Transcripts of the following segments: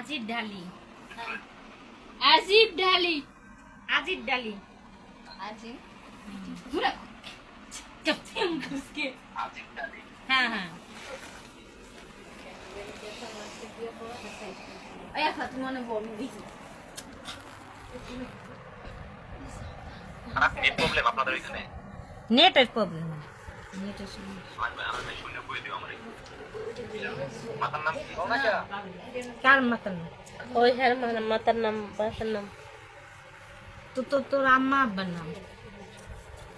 আজির ঢালি আজিব ঢালি আজির ডালি আজি ঘুরা চপচম ঘুসকে হ্যাঁ হ্যাঁ এই আফা তুমি অনেক বড় দেখি খারাপ নেট প্রবলেম আপনাদের ওইখানে নেটের প্রবলেম করে মাতার নাম ওই হ্যার মাতার নাম বাসার নাম তো তো তোর আম্মা আব্বার নাম?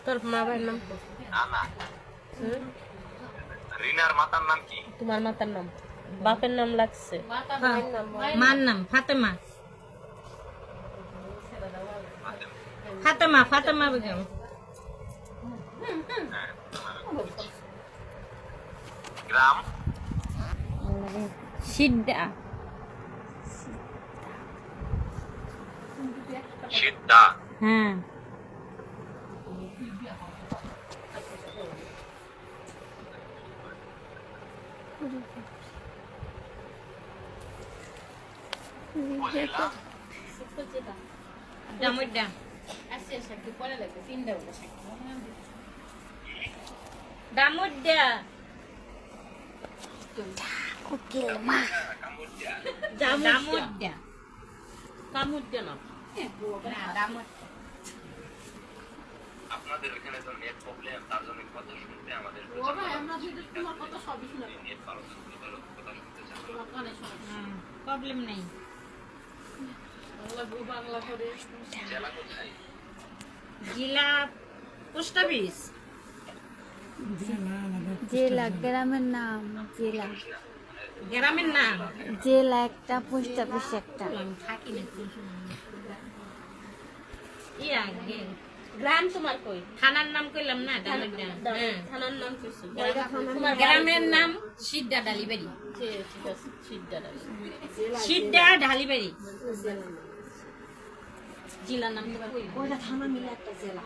তোর মা নাম? রিনার মাতার কি তোমার মাতার নাম? বাপের নাম লাগছে। হ্যাঁ, মার নাম। ফাতেমা ফাতেমা ফাতেমা বেগম। গ্রাম? সিদ্ধা সিদ্ধা হ্যাঁ। উপজেলা? ডামুড্ডা আসছে সাথে পরে লাগবে তিনটা বলে ডামুড্ডা ডামুড্ডা কামুদ্দে না না ডামুড আপনাদের ওইখানে তো নেট প্রবলেম তার জন্য কথা শুনতে আমাদের তোমার কথা সবই শুনে নেট ভালো শুনতে ভালো কথা শুনতে চান তোমার কানে প্রবলেম নেই। বাংলা বাংলা করে। জেলা কোথায়? জেলা পোস্ট অফিস। জেলা গ্রামের নাম জেলা। গ্রামের নাম? জেলা একটা পোস্ট অফিস একটা। ইয়া গ্রাম তোমার কই? থানার নাম কইলাম না থানার নাম। গ্রামের নাম সিদ্ধা ডালিবাড়ি যে ঠিক আছে সিদ্ধা ডালি সিদ্ধা ঢালিবাড়ি জেলার নাম তো থানা মিলে একটা জেলা।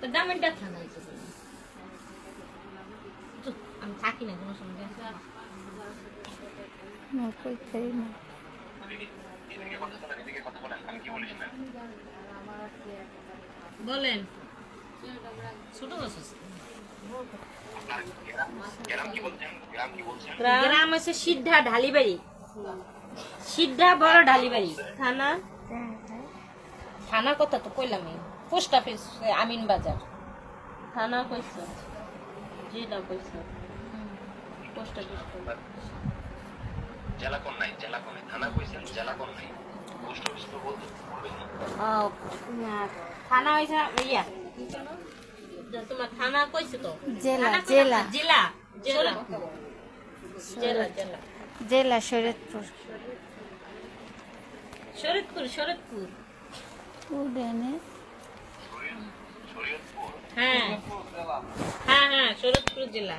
তো থানা আমি থাকি না কোনো সময় না। কই খাই না। বলেন ছোট আছে। গ্রাম হচ্ছে সিদ্ধা ঢালিবাড়ি। সিদ্ধা বড় ঢালিবাড়ি। থানা? থানা কথা তো কইলাম পোস্ট অফিস আমিন বাজার থানা কইছো। কইছো। পোস্ট অফিস জেলা কোন নাই? জেলা কোন? থানা কইছেন জেলা কোন নাই? পোস্ট অফিস তো বলতে বলবেন না। থানা হয়েছে ইয়া। তোমার থানা কইছো তো? জেলা থানা কইলাম না, জেলা। জেলা। জেলা। জেলা জেলা। জেলা শরীয়তপুর শরৎপুর শরৎপুর। উডেনে। হ্যাঁ। হ্যাঁ হ্যাঁ শরৎপুর জেলা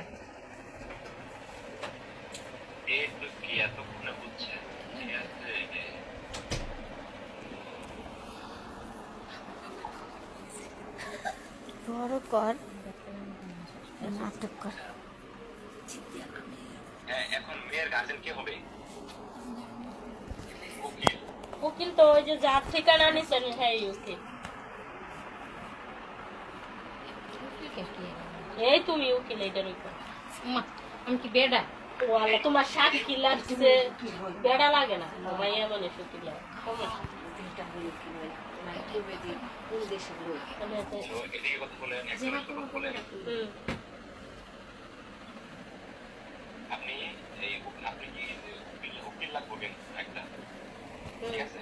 এই তো কি এতক্ষণে বুঝছেন ঠিক আছে বড় কর। নাটক কর। হ্যাঁ এখন মেয়ের গার্জেন কে হবে? উকিল। তো ওই যে যার ঠিকানা নিছেন হ্যাঁ উকিল। এই তুমি উকিল এটার উপর। আমি কি বেডা? ওয়ালা তোমার সাথে কি লাগছে বেড়া লাগে না মাইয়া মানে সুতি লাগে। এবেদি কোন দেশের লোক? যে আপনি এই আপনি কি উকিল লাগবেন একটা? ঠিক আছে?